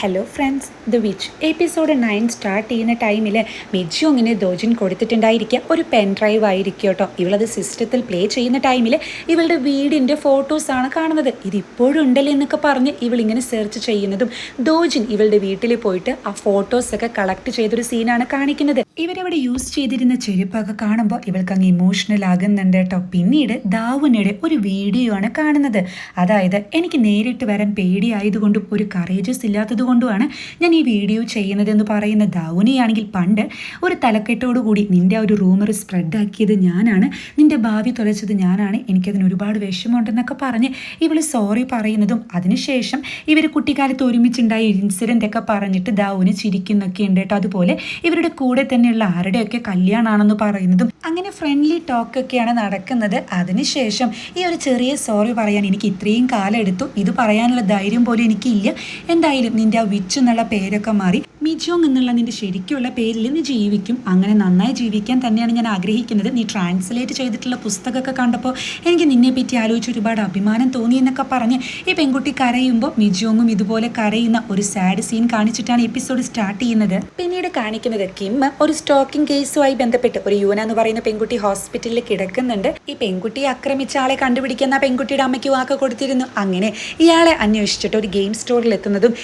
Hello friends the witch episode nine start ചെയ്യുന്ന ടൈമിൽ മിജു ഇങ്ങനെ ദോജിൻ കൊടുത്തിട്ടുണ്ടായിരിക്കുക. ഒരു പെൻ ഡ്രൈവ് ആയിരിക്കും കേട്ടോ. ഇവളത് സിസ്റ്റത്തിൽ പ്ലേ ചെയ്യുന്ന ടൈമിൽ ഇവളുടെ വീടിന്റെ ഫോട്ടോസാണ് കാണുന്നത്. ഇതിപ്പോഴും ഉണ്ടല്ലേ എന്നൊക്കെ പറഞ്ഞ് ഇവളിങ്ങനെ സെർച്ച് ചെയ്യുന്നതും ദോജിൻ ഇവളുടെ വീട്ടിൽ പോയിട്ട് ആ ഫോട്ടോസൊക്കെ കളക്ട് ചെയ്തൊരു സീനാണ് കാണിക്കുന്നത്. ഇവരവിടെ യൂസ് ചെയ്തിരുന്ന ചെരുപ്പൊക്കെ കാണുമ്പോൾ ഇവൾക്ക് അങ്ങ് ഇമോഷണൽ ആകുന്നുണ്ട് കേട്ടോ. പിന്നീട് ദാവുനയുടെ ഒരു വീഡിയോ ആണ് കാണുന്നത്. അതായത് എനിക്ക് നേരിട്ട് വരാൻ പേടിയായതുകൊണ്ടും ഒരു കറേജസ് ഇല്ലാത്തതുകൊണ്ടുമാണ് ഞാൻ ഈ വീഡിയോ ചെയ്യുന്നതെന്ന് പറയുന്ന ധൗനിയാണെങ്കിൽ പണ്ട് ഒരു കൂടി നിന്റെ ആ ഒരു റൂമർ സ്പ്രെഡാക്കിയത് ഞാനാണ്. നിന്റെ ഭാവി തുലച്ചത് ഞാനാണ്. എനിക്കതിന് ഒരുപാട് വിഷമമുണ്ടെന്നൊക്കെ പറഞ്ഞ് ഇവൾ സോറി പറയുന്നതും അതിനുശേഷം ഇവർ കുട്ടിക്കാലത്ത് ഒരുമിച്ചുണ്ടായ ഇൻസിഡന്റ് ഒക്കെ പറഞ്ഞിട്ട് ധൗനി ചിരിക്കുന്നൊക്കെ ഉണ്ട് കേട്ടോ. അതുപോലെ ഇവരുടെ കൂടെ തന്നെയുള്ള ആരുടെയൊക്കെ കല്യാണമാണെന്ന് പറയുന്നതും അങ്ങനെ ഫ്രണ്ട്ലി ടോക്കൊക്കെയാണ് നടക്കുന്നത്. അതിനുശേഷം ഈ ഒരു ചെറിയ സോറി പറയാൻ എനിക്ക് ഇത്രയും കാലം എടുത്തു. ഇത് പറയാനുള്ള ധൈര്യം പോലും എനിക്കില്ല. എന്തായാലും നിന്റെ ആ വിച്ച് എന്നുള്ള പേരൊക്കെ മാറി മിജോങ് എന്നുള്ള നിന്റെ ശരിക്കുള്ള പേരിൽ നീ ജീവിക്കും. അങ്ങനെ നന്നായി ജീവിക്കാൻ തന്നെയാണ് ഞാൻ ആഗ്രഹിക്കുന്നത്. നീ ട്രാൻസ്ലേറ്റ് ചെയ്തിട്ടുള്ള പുസ്തകമൊക്കെ കണ്ടപ്പോൾ എനിക്ക് നിന്നെ പറ്റി ആലോചിച്ച് ഒരുപാട് അഭിമാനം തോന്നി എന്നൊക്കെ പറഞ്ഞ് ഈ പെൺകുട്ടി കരയുമ്പോൾ മിജോങ്ങും ഇതുപോലെ കരയുന്ന ഒരു സാഡ് സീൻ കാണിച്ചിട്ടാണ് എപ്പിസോഡ് സ്റ്റാർട്ട് ചെയ്യുന്നത്. പിന്നീട് കാണിക്കുന്നത് കിം ഒരു സ്റ്റോക്കിംഗ് കേസുമായി ബന്ധപ്പെട്ട് ഒരു യുവന എന്ന് പറയുന്ന പെൺകുട്ടി ഹോസ്പിറ്റലിൽ കിടക്കുന്നുണ്ട്. ഈ പെൺകുട്ടിയെ ആക്രമിച്ച ആളെ കണ്ടുപിടിക്കുന്ന പെൺകുട്ടിയുടെ അമ്മയ്ക്ക് വാക്ക് കൊടുത്തിരുന്നു. അങ്ങനെ ഇയാളെ അന്വേഷിച്ചിട്ട് ഒരു ഗെയിം സ്റ്റോറിൽ എത്തുന്നതും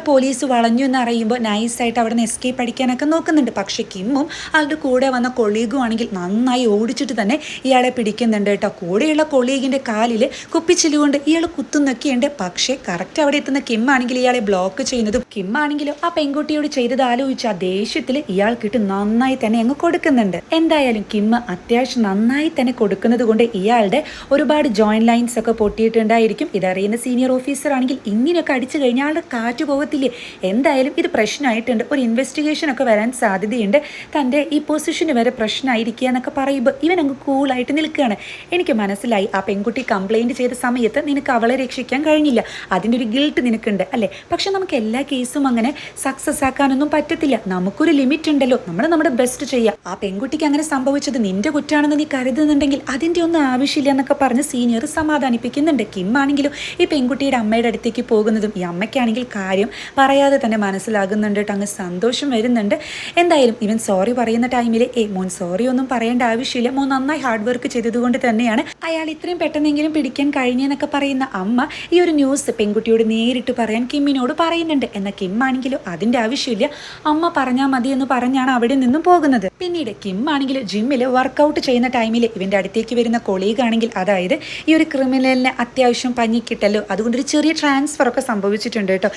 ഇയാളെ പോലീസ് വളഞ്ഞു എന്ന് അറിയുമ്പോൾ നൈസായിട്ട് അവിടെ നിന്ന് എസ്കേപ്പ് അടിക്കാനൊക്കെ നോക്കുന്നുണ്ട്. പക്ഷേ കിമ്മും ആളുടെ കൂടെ വന്ന കൊളീഗും ആണെങ്കിൽ നന്നായി ഓടിച്ചിട്ട് തന്നെ ഇയാളെ പിടിക്കുന്നുണ്ട് കേട്ടോ. കൂടെയുള്ള കൊളീഗിന്റെ കാലിൽ കുപ്പിച്ചിലുകൊണ്ട് ഇയാൾ കുത്തുന്നൊക്കെയുണ്ട്. പക്ഷേ കറക്റ്റ് അവിടെ എത്തുന്ന കിം ആണെങ്കിൽ ഇയാളെ ബ്ലോക്ക് ചെയ്യുന്നതും കിം ആണെങ്കിലോ ആ പെൺകുട്ടിയോട് ചെയ്തത് ആലോചിച്ച് ആ ദേഷ്യത്തിൽ ഇയാൾക്കിട്ട് നന്നായി തന്നെ അങ്ങ് കൊടുക്കുന്നുണ്ട്. എന്തായാലും കിം അത്യാവശ്യം നന്നായി തന്നെ കൊടുക്കുന്നത് കൊണ്ട് ഇയാളുടെ ഒരുപാട് ജോയിന്റ് ലൈൻസ് ഒക്കെ പൊട്ടിയിട്ടുണ്ടായിരിക്കും. ഇതറിയുന്ന സീനിയർ ഓഫീസർ ആണെങ്കിൽ ഇങ്ങനെയൊക്കെ അടിച്ചു കഴിഞ്ഞാൽ ആളുടെ കാറ്റ് പോകത്തില്ലേ. എന്തായാലും ഇത് പ്രശ്നമായിട്ടുണ്ട്. ഒരു ഇൻവെസ്റ്റിഗേഷൻ ഒക്കെ വരാൻ സാധ്യതയുണ്ട്. തന്റെ ഈ പൊസിഷന് വരെ പ്രശ്നമായിരിക്കുക എന്നൊക്കെ പറയുമ്പോൾ ഇവൻ അങ്ങ് കൂളായിട്ട് നിൽക്കുകയാണ്. എനിക്ക് മനസ്സിലായി ആ പെൺകുട്ടി കംപ്ലൈന്റ് ചെയ്ത സമയത്ത് നിനക്ക് അവളെ രക്ഷിക്കാൻ കഴിഞ്ഞില്ല. അതിന്റെ ഒരു ഗിൽട്ട് നിനക്കുണ്ട് അല്ലേ? പക്ഷെ നമുക്ക് എല്ലാ കേസും അങ്ങനെ സക്സസ് ആക്കാനൊന്നും പറ്റത്തില്ല. നമുക്കൊരു ലിമിറ്റ് ഉണ്ടല്ലോ. നമ്മൾ നമ്മുടെ ബെസ്റ്റ് ചെയ്യുക ആ പെൺകുട്ടിക്ക് അങ്ങനെ സംഭവിച്ചത് നിന്റെ കുറ്റാണെന്ന് നീ കരുതുന്നുണ്ടെങ്കിൽ അതിന്റെ ഒന്നും ആവശ്യമില്ല എന്നൊക്കെ പറഞ്ഞ് സീനിയർ സമാധാനിപ്പിക്കുന്നുണ്ട്. കിം ആണെങ്കിലും ഈ പെൺകുട്ടിയുടെ അമ്മയുടെ അടുത്തേക്ക് പോകുന്നതും ഈ അമ്മയ്ക്കാണെങ്കിൽ കാര്യം പറയാതെ തന്നെ മനസ്സിലാകുന്നുണ്ട് അങ്ങ് സന്തോഷം വരുന്നുണ്ട്. എന്തായാലും ഇവൻ സോറി പറയുന്ന ടൈമിൽ ഏ മോൻ സോറി ഒന്നും പറയേണ്ട ആവശ്യമില്ല. മോൻ നന്നായി ഹാർഡ് വർക്ക് ചെയ്തതുകൊണ്ട് തന്നെയാണ് അയാൾ ഇത്രയും പെട്ടെന്നെങ്കിലും പിടിക്കാൻ കഴിഞ്ഞെന്നൊക്കെ പറയുന്ന അമ്മ ഈ ഒരു ന്യൂസ് പെൺകുട്ടിയോട് നേരിട്ട് പറയാൻ കിമ്മിനോട് പറയുന്നുണ്ട്. എന്നാൽ കിം ആണെങ്കിലും അതിന്റെ ആവശ്യമില്ല. അമ്മ പറഞ്ഞാൽ മതി എന്ന് പറഞ്ഞാണ് അവിടെ നിന്നും പോകുന്നത്. പിന്നീട് കിം ആണെങ്കിൽ ജിമ്മിൽ വർക്കൗട്ട് ചെയ്യുന്ന ടൈമിൽ ഇവന്റെ അടുത്തേക്ക് വരുന്ന കൊളീഗ് ആണെങ്കിൽ അതായത് ഈ ഒരു ക്രിമിനലിന് അത്യാവശ്യം പഞ്ഞിക്കിട്ടല്ലോ. അതുകൊണ്ടൊരു ചെറിയ ട്രാൻസ്ഫർ ഒക്കെ സംഭവിച്ചിട്ടുണ്ട് കേട്ടോ.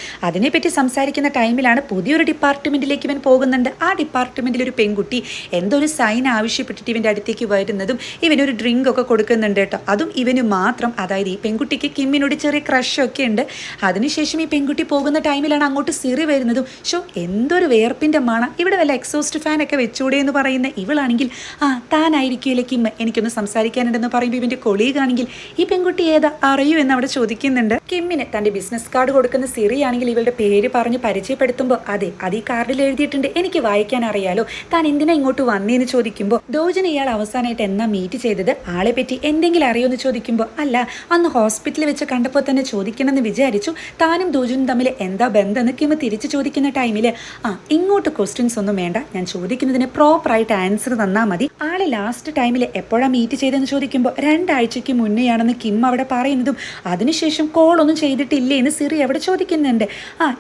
അതിനെപ്പറ്റി സംസാരിക്കുന്ന ടൈമിലാണ് പുതിയൊരു ഡിപ്പാർട്ട്മെന്റിലേക്ക് ഇവൻ പോകുന്നുണ്ട്. ആ ഡിപ്പാർട്ട്മെന്റിൽ ഒരു പെൺകുട്ടി എന്തോ ഒരു സൈൻ ആവശ്യപ്പെട്ടിട്ട് ഇവന്റെ അടുത്തേക്ക് വരുന്നതും ഇവനൊരു ഡ്രിങ്ക് ഒക്കെ കൊടുക്കുന്നുണ്ട് കേട്ടോ. അതും ഇവന് മാത്രം. അതായത് ഈ പെൺകുട്ടിക്ക് കിമ്മിനോട് ചെറിയ ക്രഷ് ഒക്കെ ഉണ്ട്. അതിനുശേഷം ഈ പെൺകുട്ടി പോകുന്ന ടൈമിലാണ് അങ്ങോട്ട് സിറി വരുന്നതും. ഷോ എന്തൊരു വേർപ്പിന്റെ മണം. ഇവിടെ വല്ല എക്സോസ്റ്റ് ഫാൻ ഒക്കെ വെച്ചൂടെ എന്ന് പറയുന്ന ഇവളാണെങ്കിൽ ആ താനായിരിക്കുമല്ലേ കിമ്മ്. എനിക്കൊന്ന് സംസാരിക്കാനുണ്ടെന്ന് പറയുമ്പോൾ ഇവന്റെ കൊളീഗാണെങ്കിൽ ഈ പെൺകുട്ടി ഏതാ അറിയൂ എന്ന് അവിടെ ചോദിക്കുന്നുണ്ട്. കിമ്മിന് തന്റെ ബിസിനസ് കാർഡ് കൊടുക്കുന്ന സിറിയാണെങ്കിൽ ഇവളുടെ പേര് പറഞ്ഞ് പരിചയപ്പെടുത്തുമ്പോൾ അതെ അത് ഈ കാർഡിൽ എഴുതിയിട്ടുണ്ട് എനിക്ക് വായിക്കാൻ അറിയാലോ. താൻ എന്തിനാ ഇങ്ങോട്ട് വന്നേന്ന് ചോദിക്കുമ്പോൾ ദോജൻ ഇയാൾ അവസാനമായിട്ട് എന്നാ മീറ്റ് ചെയ്തത്? ആളെ പറ്റി എന്തെങ്കിലും അറിയുമെന്ന് ചോദിക്കുമ്പോൾ അല്ല അന്ന് ഹോസ്പിറ്റലിൽ വെച്ച് കണ്ടപ്പോൾ തന്നെ ചോദിക്കണമെന്ന് വിചാരിച്ചു. താനും ദോജനും തമ്മിൽ എന്താ ബന്ധമെന്ന് കിമ്മ തിരിച്ചു ചോദിക്കുന്ന ടൈമിൽ ആ ഇങ്ങോട്ട് ക്വസ്റ്റ്യൻസ് ഒന്നും വേണ്ട. ഞാൻ ചോദിക്കുന്നതിന് പ്രോപ്പറായിട്ട് ആൻസർ തന്നാൽ മതി. ആളെ ലാസ്റ്റ് ടൈമിൽ എപ്പോഴാണ് മീറ്റ് ചെയ്തതെന്ന് ചോദിക്കുമ്പോൾ രണ്ടാഴ്ചയ്ക്ക് മുന്നെയാണെന്ന് കിം അവിടെ പറയുന്നതും അതിനുശേഷം കോളൊന്നും ചെയ്തിട്ടില്ലേ എന്ന് സിറി അവിടെ ചോദിക്കുന്നുണ്ട്.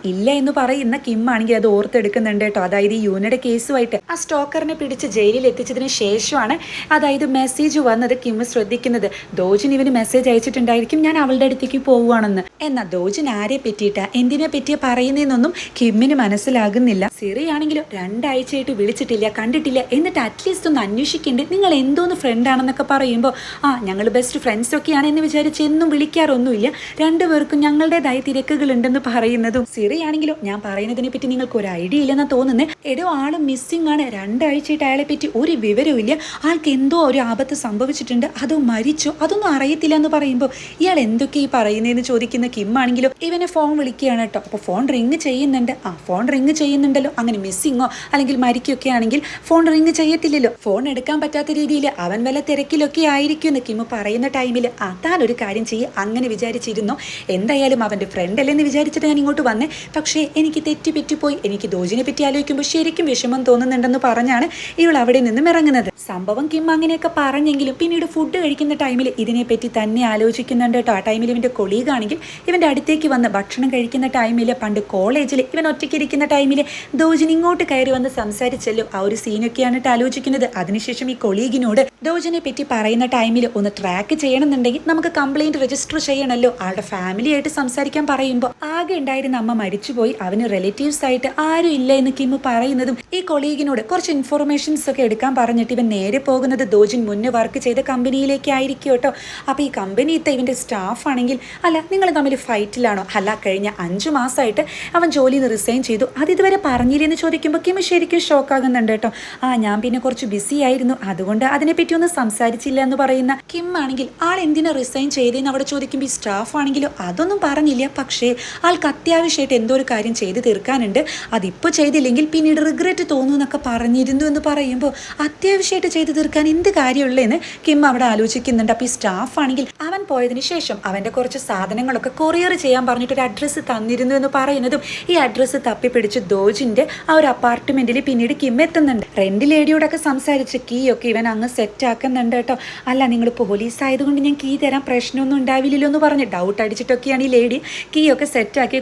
ഇല്ല എന്ന് പറയുന്ന കിം ആണെങ്കിൽ അത് ഓർത്തെടുക്കുന്നുണ്ട് കേട്ടോ. അതായത് ഈ യൂനയുടെ കേസുമായിട്ട്. ആ സ്റ്റോക്കറിനെ പിടിച്ച് ജയിലിൽ എത്തിച്ചതിന് ശേഷമാണ് അതായത് മെസ്സേജ് വന്നത് കിം ശ്രദ്ധിക്കുന്നത്. ദോജിൻ ഇവന് മെസ്സേജ് അയച്ചിട്ടുണ്ടായിരിക്കും ഞാൻ അവളുടെ അടുത്തേക്ക് പോവുകയാണെന്ന്. എന്നാൽ ദോജിൻ ആരെ പറ്റിയിട്ടാ? എന്തിനെ പറ്റിയ പറയുന്നതെന്നൊന്നും കിമ്മിന് മനസ്സിലാകുന്നില്ല. സിറിയാണെങ്കിലും രണ്ടാഴ്ചയായിട്ട് വിളിച്ചിട്ടില്ല കണ്ടിട്ടില്ല. എന്നിട്ട് അറ്റ്ലീസ്റ്റ് ഒന്ന് അന്വേഷിക്കേണ്ടത് നിങ്ങൾ എന്തോന്ന് ഫ്രണ്ട് ആണെന്നൊക്കെ പറയുമ്പോൾ ആ ഞങ്ങൾ ബെസ്റ്റ് ഫ്രണ്ട്സ് ഒക്കെയാണ് എന്ന് വിചാരിച്ച് എന്നും വിളിക്കാറൊന്നുമില്ല. രണ്ടുപേർക്കും ഞങ്ങളുടേതായ തിരക്കുകൾ ഉണ്ടെന്ന് പറയുന്നതും സിറി ആണെങ്കിലും ഞാൻ പറയുന്നതിനെ പറ്റി നിങ്ങൾക്ക് ഒരു ഐഡിയ ഇല്ലെന്നാ തോന്നുന്നത് എടോ ആൾ മിസ്സിംഗ് ആണ്. രണ്ടാഴ്ചയായിട്ട് അയാളെ പറ്റി ഒരു വിവരവും ഇല്ല. ആൾക്ക് എന്തോ ഒരു ആപത്ത് സംഭവിച്ചിട്ടുണ്ട്. അതോ മരിച്ചോ? അതൊന്നും അറിയത്തില്ല എന്ന് പറയുമ്പോൾ ഇയാൾ എന്തൊക്കെ ഈ പറയുന്നതെന്ന് ചോദിക്കുന്ന കിം ഇവനെ ഫോൺ വിളിക്കുകയാണ് കേട്ടോ. അപ്പോൾ ഫോൺ റിങ് ചെയ്യുന്നുണ്ട്. ആ ഫോൺ റിങ് ചെയ്യുന്നുണ്ടല്ലോ. അങ്ങനെ മിസ്സിങ്ങോ അല്ലെങ്കിൽ മരിക്കുകയൊക്കെ ആണെങ്കിൽ ഫോൺ റിങ് ചെയ്യത്തില്ലല്ലോ. ഫോൺ എടുക്കാൻ പറ്റാത്ത രീതിയിൽ അവൻ വല്ല തിരക്കിലൊക്കെ ആയിരിക്കും എന്ന് കിം പറയുന്ന ടൈമിൽ ആ ഒരു കാര്യം ചെയ്യും അങ്ങനെ വിചാരിച്ചിരുന്നു. എന്തായാലും അവന്റെ ഫ്രണ്ട് അല്ലെന്ന് വിചാരിച്ചിട്ട് ഞാൻ ഇങ്ങോട്ട് വന്നേ പക്ഷേ എനിക്ക് തെറ്റി പറ്റിപ്പോയി. എനിക്ക് ദോജിനെ പറ്റി ആലോചിക്കുമ്പോൾ ശരിക്കും വിഷമം തോന്നുന്നുണ്ടെന്ന് പറഞ്ഞാണ് ഇവൾ അവിടെ നിന്നും ഇറങ്ങുന്നത്. സംഭവം കിം അങ്ങനെയൊക്കെ പറഞ്ഞെങ്കിലും പിന്നീട് ഫുഡ് കഴിക്കുന്ന ടൈമിൽ ഇതിനെപ്പറ്റി തന്നെ ആലോചിക്കുന്നുണ്ട് കേട്ടോ. ആ ടൈമിൽ ഇവന്റെ കൊളീഗാണെങ്കിൽ ഇവന്റെ അടുത്തേക്ക് വന്ന് ഭക്ഷണം കഴിക്കുന്ന ടൈമിൽ പണ്ട് കോളേജിൽ ഇവൻ ഒറ്റയ്ക്ക് ഇരിക്കുന്ന ടൈമിൽ ദോജിൻ ഇങ്ങോട്ട് കയറി വന്ന് സംസാരിച്ചല്ലോ. ആ ഒരു സീനൊക്കെയാണ് ആലോചിക്കുന്നത്. അതിനുശേഷം ഈ കൊളീഗിനോട് ദോജിനെ പറ്റി പറയുന്ന ടൈമിൽ ഒന്ന് ട്രാക്ക് ചെയ്യണമെന്നുണ്ടെങ്കിൽ നമുക്ക് കംപ്ലയിന്റ് രജിസ്റ്റർ ചെയ്യണമല്ലോ ആളുടെ ഫാമിലിയായിട്ട് സംസാരിക്കാൻ പറയുമ്പോൾ ആകെ ഉണ്ടായിരുന്ന അമ്മ മരിച്ചുപോയി. അവന് റിലേറ്റീവ്സ് ആയിട്ട് ആരും ഇല്ല എന്ന് കിം പറയുന്നതും ഈ കൊളീഗിനോട് കുറച്ച് ഇൻഫോർമേഷൻസ് ഒക്കെ എടുക്കാൻ പറഞ്ഞിട്ട് ഇവൻ നേരെ പോകുന്നത് ദോജിൻ മുന്നേ വർക്ക് ചെയ്ത കമ്പനിയിലേക്ക് ആയിരിക്കും കേട്ടോ. അപ്പോൾ ഈ കമ്പനിയിലത്തെ ഇവന്റെ സ്റ്റാഫ് ആണെങ്കിൽ അല്ല നിങ്ങൾ തമ്മിൽ ഫൈറ്റിലാണോ അല്ല കഴിഞ്ഞ അഞ്ചു മാസമായിട്ട് അവൻ ജോലിയിൽ നിന്ന് റിസൈൻ ചെയ്തു. അത് ഇതുവരെ പറഞ്ഞില്ലെന്ന് ചോദിക്കുമ്പോൾ കിം ശരിക്കും ഷോക്ക് ആകുന്നുണ്ട് കേട്ടോ. ആ ഞാൻ പിന്നെ കുറച്ച് ബിസി ആയിരുന്നു. അതുകൊണ്ട് അതിനെപ്പറ്റി ഒന്നും സംസാരിച്ചില്ല എന്ന് പറയുന്ന കിം ആണെങ്കിൽ ആൾ എന്തിനാ റിസൈൻ ചെയ്തതെന്ന് അവിടെ ചോദിക്കുമ്പോൾ ഈ സ്റ്റാഫ് ആണെങ്കിലും അതൊന്നും പറഞ്ഞില്ല. പക്ഷേ ആൾക്ക് അത്യാവശ്യമായിട്ട് എന്തോ ഒരു കാര്യം ചെയ്ത് തീർക്കാനുണ്ട്. അതിപ്പോൾ ചെയ്തില്ലെങ്കിൽ പിന്നീട് റിഗ്രറ്റ് തോന്നും എന്നൊക്കെ പറഞ്ഞിരുന്നു എന്ന് പറയുമ്പോൾ അത്യാവശ്യമായിട്ട് ചെയ്ത് തീർക്കാൻ എന്ത് കാര്യമുള്ളതെന്ന് കിം അവിടെ ആലോചിക്കുന്നുണ്ട്. അപ്പോൾ ഈ സ്റ്റാഫ് ആണെങ്കിൽ അവൻ പോയതിന് ശേഷം അവന്റെ കുറച്ച് സാധനങ്ങളൊക്കെ കൊറിയർ ചെയ്യാൻ പറഞ്ഞിട്ട് ഒരു അഡ്രസ്സ് തന്നിരുന്നു എന്ന് പറയുന്നതും ഈ അഡ്രസ്സ് തപ്പിപ്പിടിച്ച് ദോജിന്റെ ആ ഒരു അപ്പാർട്ട്മെന്റിൽ പിന്നീട് കിം എത്തുന്നുണ്ട്. റെന്റ് ലേഡിയോടൊക്കെ സംസാരിച്ച് കീ ഒക്കെ ഇവൻ അങ്ങ് സെറ്റ് ആക്കുന്നുണ്ട് കേട്ടോ. അല്ല നിങ്ങൾ പോലീസ് ആയതുകൊണ്ട് ഞാൻ കീ തരാൻ പ്രശ്നമൊന്നും ഉണ്ടാവില്ലല്ലോ എന്ന് പറഞ്ഞ് ഡൗട്ട് അടിച്ചിട്ടൊക്കെയാണ് ഈ ലേഡി കീ ഒക്കെ സെറ്റ് ആക്കി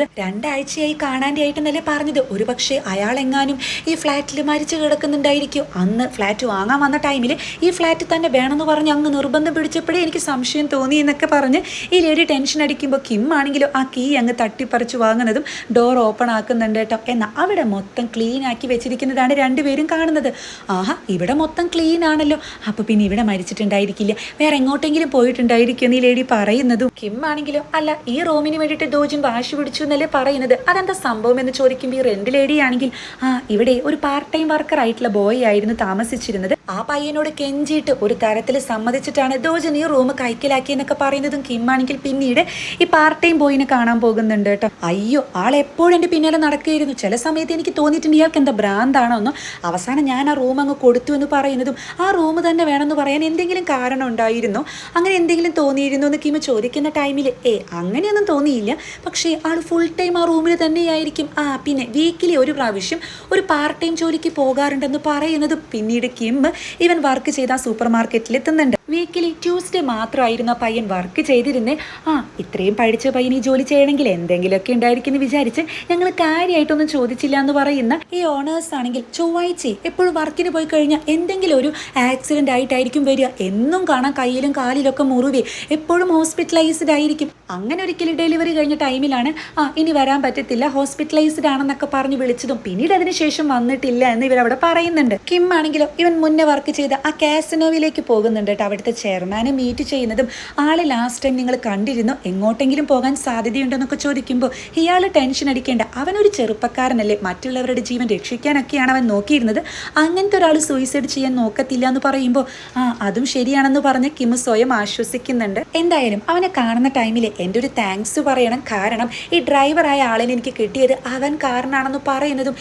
കൊടുക്കുന്നത് രണ്ടാഴ്ചയായി കാണാന്റെ ആയിട്ടെന്നല്ലേ പറഞ്ഞത്. ഒരു പക്ഷേ അയാളെങ്ങാനും ഈ ഫ്ലാറ്റിൽ മരിച്ചു കിടക്കുന്നുണ്ടായിരിക്കും. അന്ന് ഫ്ലാറ്റ് വാങ്ങാൻ വന്ന ടൈമിൽ ഈ ഫ്ലാറ്റ് തന്നെ വേണമെന്ന് പറഞ്ഞ് അങ്ങ് നിർബന്ധം പിടിച്ചപ്പോഴേ എനിക്ക് സംശയം തോന്നി എന്നൊക്കെ പറഞ്ഞ് ഈ ലേഡി ടെൻഷൻ അടിക്കുമ്പോൾ കിം ആണെങ്കിലും ആ കീ അങ്ങ് തട്ടിപ്പറിച്ച് വാങ്ങുന്നതും ഡോർ ഓപ്പൺ ആക്കുന്നുണ്ട് കേട്ടോ. എന്നാൽ അവിടെ മൊത്തം ക്ലീൻ ആക്കി വെച്ചിരിക്കുന്നതാണ് രണ്ടുപേരും കാണുന്നത്. ആഹാ ഇവിടെ മൊത്തം ക്ലീൻ ആണല്ലോ. അപ്പോൾ പിന്നെ ഇവിടെ മരിച്ചിട്ടുണ്ടായിരിക്കില്ല. വേറെ എങ്ങോട്ടെങ്കിലും പോയിട്ടുണ്ടായിരിക്കും എന്ന് ഈ ലേഡി പറയുന്നതും. കിം ആണെങ്കിലും അല്ല ഈ റൂമിന് വേണ്ടിയിട്ട് ദോജും വാശി പിടിച്ചു എന്നല്ലേ പറയുന്നത്? അതെന്താ സംഭവം എന്ന് ചോദിക്കുമ്പോൾ ഈ റെന്റ് ലേഡി ആണെങ്കിൽ ആ ഇവിടെ ഒരു പാർട്ട് ടൈം വർക്കർ ആയിട്ടുള്ള ബോയ് ആയിരുന്നു താമസിച്ചിരുന്നത്. ആ പയ്യനോട് കെഞ്ചിയിട്ട് ഒരു തരത്തിൽ സമ്മതിച്ചിട്ടാണ് ദോജൻ ഈ റൂം കൈക്കലാക്കിയെന്നൊക്കെ പറയുന്നതും കിം ആണെങ്കിൽ പിന്നീട് ഈ പാർട്ട് ടൈം ബോയിനെ കാണാൻ പോകുന്നുണ്ട് കേട്ടോ. അയ്യോ ആൾ എപ്പോഴും എന്റെ പിന്നാലെ നടക്കുകയായിരുന്നു. ചില സമയത്ത് എനിക്ക് തോന്നിയിട്ടുണ്ട് ഇയാൾക്ക് എന്താ ഭ്രാന്താണോ എന്ന് അവസാനം ഞാൻ ആ റൂം അങ്ങ് കൊടുത്തു എന്ന് പറയുന്നതും ആ റൂം തന്നെ വേണമെന്ന് പറയാൻ എന്തെങ്കിലും കാരണം ഉണ്ടായിരുന്നോ? അങ്ങനെ എന്തെങ്കിലും തോന്നിയിരുന്നു എന്ന് കിം ചോദിക്കുന്ന ടൈമിൽ ഏ അങ്ങനെയൊന്നും തോന്നിയില്ല. പക്ഷേ ആൾ ഫുൾ ടൈം ആ റൂമിൽ തന്നെയായിരിക്കും. ആ പിന്നെ വീക്കിലി ഒരു പ്രാവശ്യം ഒരു പാർട്ട് ടൈം ജോലിക്ക് പോകാറുണ്ടെന്ന് പറയുന്നത് പിന്നീട് കിം ഇവൻ വർക്ക് ചെയ്ത സൂപ്പർ മാർക്കറ്റിൽ എത്തുന്നുണ്ട്. വീക്കിലി ട്യൂസ്ഡേ മാത്രമായിരുന്നു ആ പയ്യൻ വർക്ക് ചെയ്തിരുന്നേ ആ ഇത്രയും പഠിച്ച പയ്യൻ ഈ ജോലി ചെയ്യണമെങ്കിൽ എന്തെങ്കിലുമൊക്കെ ഉണ്ടായിരിക്കും എന്ന് വിചാരിച്ച് ഞങ്ങൾ കാര്യമായിട്ടൊന്നും ചോദിച്ചില്ല എന്ന് പറയുന്ന ഈ ഓണേഴ്സ് ആണെങ്കിൽ ചൊവ്വാഴ്ച എപ്പോഴും വർക്കിന് പോയി കഴിഞ്ഞാൽ എന്തെങ്കിലും ഒരു ആക്സിഡന്റ് ആയിട്ടായിരിക്കും വരിക. എന്നും കാണാൻ കയ്യിലും കാലിലൊക്കെ മുറിവേ. എപ്പോഴും ഹോസ്പിറ്റലൈസ്ഡ് ആയിരിക്കും. അങ്ങനെ ഒരിക്കലും ഡെലിവറി കഴിഞ്ഞ ടൈമിലാണ് ആ ഇനി വരാൻ പറ്റത്തില്ല ഹോസ്പിറ്റലൈസ്ഡ് ആണെന്നൊക്കെ പറഞ്ഞ് വിളിച്ചതും പിന്നീട് അതിനുശേഷം വന്നിട്ടില്ല എന്ന് ഇവരവിടെ പറയുന്നുണ്ട്. കിം ആണെങ്കിലും ഇവൻ മുന്നേ വർക്ക് ചെയ്ത ആ കാസിനോവിലേക്ക് പോകുന്നുണ്ട് കേട്ടോ അവിടുത്തെ ചെയർമാനെ മീറ്റ് ചെയ്യുന്നതും ആളെ ലാസ്റ്റ് ടൈം നിങ്ങൾ കണ്ടിരുന്നു? എങ്ങോട്ടെങ്കിലും പോകാൻ സാധ്യതയുണ്ടെന്നൊക്കെ ചോദിക്കുമ്പോൾ ഇയാൾ ടെൻഷൻ അടിക്കേണ്ട. അവനൊരു ചെറുപ്പക്കാരനല്ലേ. മറ്റുള്ളവരുടെ ജീവൻ രക്ഷിക്കാനൊക്കെയാണ് അവൻ നോക്കിയിരുന്നത്. അങ്ങനത്തെ ഒരാൾ സൂയിസൈഡ് ചെയ്യാൻ നോക്കത്തില്ല എന്ന് പറയുമ്പോൾ ആ അതും ശരിയാണെന്ന് പറഞ്ഞ് കിം സ്വയം ആശ്വസിക്കുന്നുണ്ട്. എന്തായാലും അവനെ കാണുന്ന ടൈമിൽ എന്റെ ഒരു താങ്ക്സ് പറയണം. കാരണം ഈ ഡ്രൈവറായ ആളിനെ എനിക്ക് കിട്ടിയത് അവൻ കാരണമാണെന്ന് പറയുന്നതും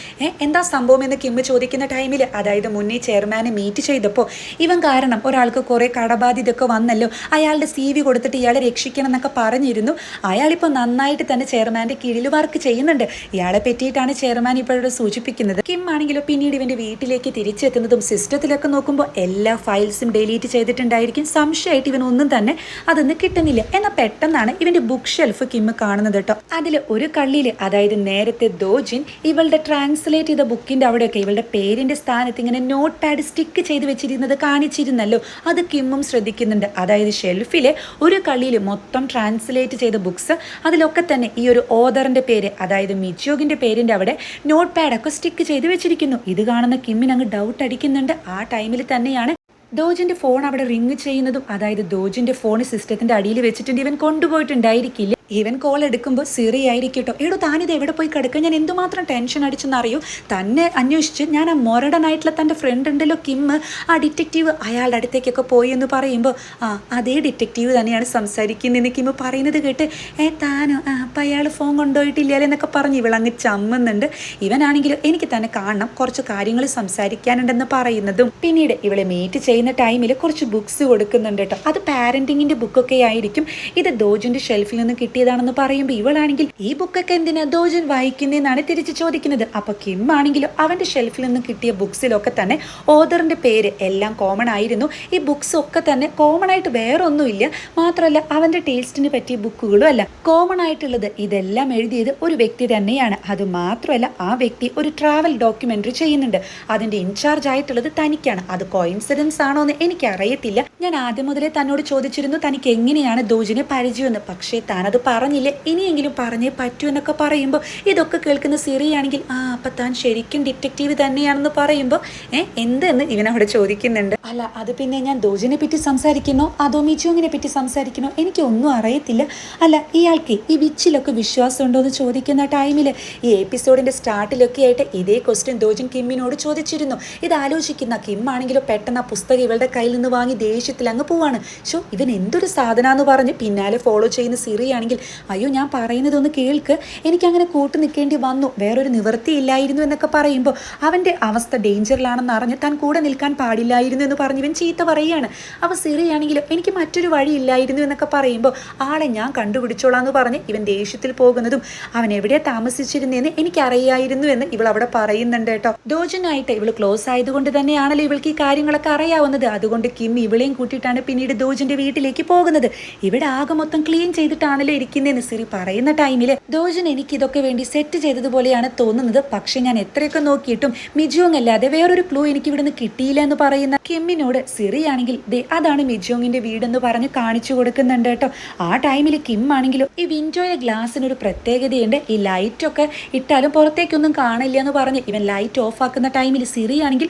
എന്താ സംഭവം എന്ന് കിം ചോദിക്കുന്ന ടൈമിൽ അതായത് മുന്നേ ചെയർമാനെ മീറ്റ് ചെയ്തപ്പോൾ ഇവൻ കാരണം ഒരാൾക്ക് കുറേ കടബാധ്യതയൊക്കെ വന്നല്ലോ. അയാളുടെ സി വി കൊടുത്തിട്ട് ഇയാളെ രക്ഷിക്കണം എന്നൊക്കെ പറഞ്ഞിരുന്നു. അയാളിപ്പോൾ നന്നായിട്ട് തന്നെ ചെയർമാന്റെ കീഴിൽ വർക്ക് ചെയ്യുന്നുണ്ട്. ഇയാളെ പറ്റിയിട്ടാണ് ചെയർമാൻ ഇപ്പോഴും സൂചിപ്പിക്കുന്നത്. കിം ആണെങ്കിലോ പിന്നീട് ഇവന്റെ വീട്ടിലേക്ക് തിരിച്ചെത്തുന്നതും സിസ്റ്റത്തിലൊക്കെ നോക്കുമ്പോൾ എല്ലാ ഫയൽസും ഡിലീറ്റ് ചെയ്തിട്ടുണ്ടായിരിക്കും. സംശയമായിട്ട് ഇവനൊന്നും തന്നെ അതൊന്നും കിട്ടുന്നില്ല. എന്നാൽ പെട്ടെന്നാണ് ഇവന്റെ ബുക്ക് ഷെൽഫ് കിം കാണുന്നത് കേട്ടോ. അതിൽ ഒരു കള്ളിയിൽ അതായത് നേരത്തെ ദോജിൻ ഇവളുടെ ട്രാൻസ്ലേറ്റ് ചെയ്ത ബുക്കിന്റെ അവിടെയൊക്കെ ഇവളുടെ പേരിന്റെ സ്ഥാനത്ത് ഇങ്ങനെ നോട്ട് പാഡ് സ്റ്റിക്ക് ചെയ്ത് വെച്ചിരുന്നത് കാണിച്ചിരുന്നല്ലോ. അത് കിമ്മും ശ്രദ്ധിക്കുന്നുണ്ട്. അതായത് ഷെൽഫിലെ ഒരു കളിയിൽ മൊത്തം ട്രാൻസ്ലേറ്റ് ചെയ്ത ബുക്സ് അതിലൊക്കെ തന്നെ ഈ ഒരു ഓദറിന്റെ പേര് അതായത് മിച്ചോഗിന്റെ പേരിന്റെ അവിടെ നോട്ട് പാഡൊക്കെ സ്റ്റിക്ക് ചെയ്ത് വെച്ചിരിക്കുന്നു. ഇത് കാണുന്ന കിമ്മിന് അങ്ങ് ഡൗട്ട് അടിക്കുന്നുണ്ട്. ആ ടൈമിൽ തന്നെയാണ് ദോജിന്റെ ഫോൺ അവിടെ റിങ് ചെയ്യുന്നതും അതായത് ദോജിന്റെ ഫോൺ സിസ്റ്റത്തിന്റെ അടിയിൽ വെച്ചിട്ടുണ്ട്. ഇവൻ കൊണ്ടുപോയിട്ടുണ്ടായിരിക്കില്ല. ഇവൻ കോൾ എടുക്കുമ്പോൾ സിറി ആയിരിക്കും കേട്ടോ എടോ താനിത് എവിടെ പോയി കിടക്കുക ഞാൻ എന്തുമാത്രം ടെൻഷൻ അടിച്ചെന്നറിയോ? തന്നെ അന്വേഷിച്ച് ഞാൻ ആ മൊരടനായിട്ടുള്ള തന്റെ ഫ്രണ്ട് ഉണ്ടല്ലോ കിം ആ ഡിറ്റക്റ്റീവ് അയാളുടെ അടുത്തേക്കൊക്കെ പോയി എന്ന് പറയുമ്പോൾ ആ അതേ ഡിറ്റക്റ്റീവ് തന്നെയാണ് സംസാരിക്കുന്നതെന്ന് കിം പറയുന്നത് കേട്ട് ഏ താനോ? ആ അപ്പം അയാൾ ഫോൺ കൊണ്ടുപോയിട്ടില്ലേ എന്നൊക്കെ പറഞ്ഞ് ഇവളങ്ങ് ചമ്മുന്നുണ്ട്. ഇവനാണെങ്കിലും എനിക്ക് തന്നെ കാണണം കുറച്ച് കാര്യങ്ങൾ സംസാരിക്കാനുണ്ടെന്ന് പറയുന്നതും. പിന്നീട് ഇവളെ മീറ്റ് ചെയ്യുന്ന ടൈമിൽ കുറച്ച് ബുക്സ് കൊടുക്കുന്നുണ്ട് കേട്ടോ. അത് പാരന്റിങ്ങിന്റെ ബുക്കൊക്കെ ആയിരിക്കും. ഇത് ദോജിന്റെ ഷെൽഫിൽ നിന്ന് കിട്ടിയതാണെന്ന് പറയുമ്പോൾ ഇവളാണെങ്കിൽ ഈ ബുക്കൊക്കെ എന്തിനാ ദോജൻ വായിക്കുന്നതെന്നാണ് തിരിച്ച് ചോദിക്കുന്നത്. അപ്പോൾ കിം ആണെങ്കിലും അവന്റെ ഷെൽഫിൽ നിന്ന് കിട്ടിയ ബുക്സിലൊക്കെ തന്നെ ഓദറിന്റെ പേര് എല്ലാം കോമൺ ആയിരുന്നു. ഈ ബുക്സ് ഒക്കെ തന്നെ കോമൺ ആയിട്ട് വേറെ ഒന്നുമില്ല മാത്രമല്ല അവന്റെ ടേസ്റ്റിന് പറ്റിയ ബുക്കുകളും അല്ല. കോമൺ ആയിട്ടുള്ളത് ഇതെല്ലാം എഴുതിയത് ഒരു വ്യക്തി തന്നെയാണ്. അത് മാത്രമല്ല ആ വ്യക്തി ഒരു ട്രാവൽ ഡോക്യുമെന്ററി ചെയ്യുന്നുണ്ട്. അതിന്റെ ഇൻചാർജ് ആയിട്ടുള്ളത് തനിക്കാണ്. അത് കോയിൻസിഡൻസ് ആണോ എന്ന് എനിക്ക് അറിയത്തില്ല ഞാൻ ആദ്യം മുതലേ തന്നോട് ചോദിച്ചിരുന്നു തനിക്ക് എങ്ങനെയാണ് ദോജിനെ പരിചയമെന്ന്. പക്ഷേ താനത് പറഞ്ഞില്ല? ഇനിയെങ്കിലും പറഞ്ഞേ പറ്റൂ എന്നൊക്കെ പറയുമ്പോൾ ഇതൊക്കെ കേൾക്കുന്ന സിറിയാണെങ്കിൽ ആ അപ്പം താൻ ശരിക്കും ഡിറ്റക്റ്റീവ് തന്നെയാണെന്ന് പറയുമ്പോൾ ഏ എന്തെന്ന് ഇവനവിടെ ചോദിക്കുന്നുണ്ട്? അല്ല അത് പിന്നെ ഞാൻ ദോജിനെ പറ്റി സംസാരിക്കണോ അതോ മിജോങ്ങിനെ പറ്റി സംസാരിക്കണോ എനിക്കൊന്നും അറിയത്തില്ല. അല്ല ഇയാൾക്ക് ഈ വിച്ചിലൊക്കെ വിശ്വാസം ഉണ്ടോ എന്ന് ചോദിക്കുന്ന ടൈമിൽ ഈ എപ്പിസോഡിന്റെ സ്റ്റാർട്ടിലൊക്കെ ആയിട്ട് ഇതേ ക്വസ്റ്റ്യൻ ദോജിൻ കിമ്മിനോട് ചോദിച്ചിരുന്നു. ഇത് ആലോചിക്കുന്ന കിം ആണെങ്കിലോ പെട്ടെന്ന് ആ പുസ്തകം ഇവളുടെ കയ്യിൽ നിന്ന് വാങ്ങി ദേഷ്യത്തിൽ അങ്ങ് പോവാണ്. ഷോ ഇവൻ എന്തൊരു സാധനമാണെന്ന് പറഞ്ഞ് പിന്നാലെ ഫോളോ ചെയ്യുന്ന സിറി ആണെങ്കിൽ അയ്യോ ഞാൻ പറയുന്നതൊന്ന് കേൾക്ക്. എനിക്കങ്ങനെ കൂട്ടു നിൽക്കേണ്ടി വന്നു. വേറൊരു നിവൃത്തിയില്ലായിരുന്നു എന്നൊക്കെ പറയുമ്പോൾ അവന്റെ അവസ്ഥ ഡേഞ്ചറിലാണെന്ന് അറിഞ്ഞ് താൻ കൂടെ നിൽക്കാൻ പാടില്ലായിരുന്നു എന്ന് പറഞ്ഞ് ഇവൻ ചീത്ത പറയുകയാണ്. അപ്പോൾ സിറിയാണെങ്കിലും എനിക്ക് മറ്റൊരു വഴി ഇല്ലായിരുന്നു എന്നൊക്കെ പറയുമ്പോൾ ആളെ ഞാൻ കണ്ടുപിടിച്ചോളാം എന്ന് പറഞ്ഞ് ഇവൻ ദേഷ്യത്തിൽ പോകുന്നതും അവൻ എവിടെയാ താമസിച്ചിരുന്നതെന്ന് എനിക്കറിയായിരുന്നു എന്ന് ഇവൾ അവിടെ പറയുന്നുണ്ട് കേട്ടോ. ദോജനായിട്ട് ഇവൾ ക്ലോസ് ആയതുകൊണ്ട് തന്നെയാണല്ലോ ഇവൾക്ക് ഈ കാര്യങ്ങളൊക്കെ അറിയാവുന്നത്. അതുകൊണ്ട് കിം ഇവളെയും കൂട്ടിയിട്ടാണ് പിന്നീട് ദോജിന്റെ വീട്ടിലേക്ക് പോകുന്നത്. ഇവിടെ ആകെ മൊത്തം ക്ലീൻ ചെയ്തിട്ടാണല്ലോ ഇരിക്കുന്നതെന്ന് സിറി പറയുന്ന ടൈമിൽ ദോജൻ എനിക്ക് ഇതൊക്കെ വേണ്ടി സെറ്റ് ചെയ്തതുപോലെയാണ് തോന്നുന്നത്. പക്ഷെ ഞാൻ എത്രയൊക്കെ നോക്കിയിട്ടും മിജോങ് അല്ലാതെ വേറൊരു ക്ലൂ എനിക്ക് ഇവിടുന്ന് കിട്ടിയില്ല എന്ന് പറയുന്ന കിമ്മിനോട് സിറി ആണെങ്കിൽ ദേ അതാണ് മിജോങ്ങിന്റെ വീടെന്ന് പറഞ്ഞ് കാണിച്ചു കൊടുക്കുന്നുണ്ട് കേട്ടോ. ആ ടൈമിൽ കിം ആണെങ്കിലും ഈ വിൻഡോയിലെ ഗ്ലാസ്സിന് ഒരു പ്രത്യേകതയുണ്ട്. ഈ ലൈറ്റൊക്കെ ഇട്ടാലും പുറത്തേക്കൊന്നും കാണില്ല എന്ന് പറഞ്ഞ് ഇവൻ ലൈറ്റ് ഓഫ് ആക്കുന്ന ടൈമിൽ സിറി ആണെങ്കിൽ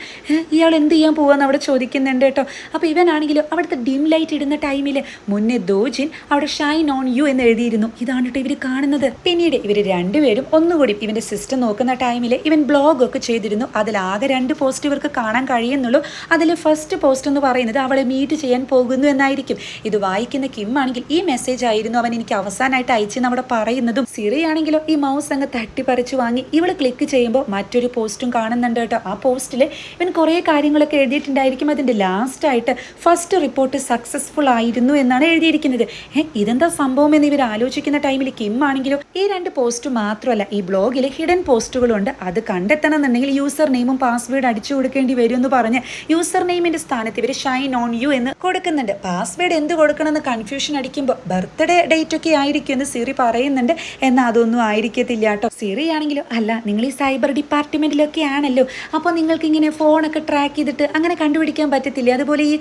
ഇയാൾ എന്ത് ചെയ്യാൻ പോവാന്ന് അവിടെ ചോദിക്കുന്നുണ്ട് കേട്ടോ. അപ്പോൾ ഇവനാണെങ്കിലും അവിടുത്തെ ഡിം ലൈറ്റ് ഇടുന്ന ടൈമിൽ മുന്നേ ദോജിൻ അവിടെ ഷൈൻ ഓൺ യു എന്ന് എഴുതിയിരുന്നു. ഇതാണ് ഇവർ കാണുന്നത്. പിന്നീട് ഇവർ രണ്ടുപേരും ഒന്നുകൂടി ഇവന്റെ സിസ്റ്റർ നോക്കുന്ന ടൈമിൽ ഇവൻ ബ്ലോഗ് ഒക്കെ ചെയ്തിരുന്നു. അതിൽ അതിലാകെ രണ്ട് പോസ്റ്റ് ഇവർക്ക് കാണാൻ കഴിയുന്നുള്ളൂ. അതിൽ ഫസ്റ്റ് പോസ്റ്റ് എന്ന് പറയുന്നത് അവളെ മീറ്റ് ചെയ്യാൻ പോകുന്നു എന്നായിരിക്കും. ഇത് വായിക്കുന്ന കിം ആണെങ്കിൽ ഈ മെസ്സേജ് ആയിരുന്നു അവൻ എനിക്ക് അവസാനമായിട്ട് അയച്ചെന്ന് അവിടെ പറയുന്നതും. സിറിയാണെങ്കിലോ ഈ മൗസ് അങ്ങ് തട്ടിപ്പറിച്ചു വാങ്ങി ഇവൾ ക്ലിക്ക് ചെയ്യുമ്പോൾ മറ്റൊരു പോസ്റ്റും കാണുന്നുണ്ട് കേട്ടോ. ആ പോസ്റ്റിൽ ഇവൻ കുറേ കാര്യങ്ങളൊക്കെ എഴുതിയിട്ടുണ്ടായിരിക്കും. ലാസ്റ്റ് ആയിട്ട് ഫസ്റ്റ് റിപ്പോർട്ട് സക്സസ്ഫുൾ ആയിരുന്നു എന്നാണ് എഴുതിയിരിക്കുന്നത്. ഏഹ് ഇതെന്താ സംഭവം എന്ന് ഇവർ ആലോചിക്കുന്ന ടൈമിൽ കിം ആണെങ്കിലോ ഈ രണ്ട് പോസ്റ്റ് മാത്രമല്ല ഈ ബ്ലോഗിൽ ഹിഡൻ പോസ്റ്റുകളുണ്ട് അത് കണ്ടെത്തണം എന്നുണ്ടെങ്കിൽ യൂസർ നെയിമും പാസ്വേഡ് അടിച്ചു കൊടുക്കേണ്ടി വരും എന്ന് പറഞ്ഞ് യൂസർ നെയിമിന്റെ സ്ഥാനത്ത് ഇവർ ഷൈൻ ഓൺ യു എന്ന് കൊടുക്കുന്നുണ്ട്. പാസ്വേഡ് എന്ത് കൊടുക്കണമെന്ന് കൺഫ്യൂഷൻ അടിക്കുമ്പോൾ ബർത്ത്ഡേ ഡേറ്റ് ഒക്കെ ആയിരിക്കും എന്ന് സിറി പറയുന്നുണ്ട്. എന്നാൽ അതൊന്നും ആയിരിക്കത്തില്ല കേട്ടോ. സിറി ആണെങ്കിലും അല്ല നിങ്ങൾ ഈ സൈബർ ഡിപ്പാർട്ട്മെന്റിലൊക്കെ ആണല്ലോ. അപ്പോൾ നിങ്ങൾക്ക് ഇങ്ങനെ ഫോണൊക്കെ ട്രാക്ക് ചെയ്തിട്ട് അങ്ങനെ കണ്ടുപിടിക്കാൻ പറ്റത്തില്ല? അതുപോലെ ഈ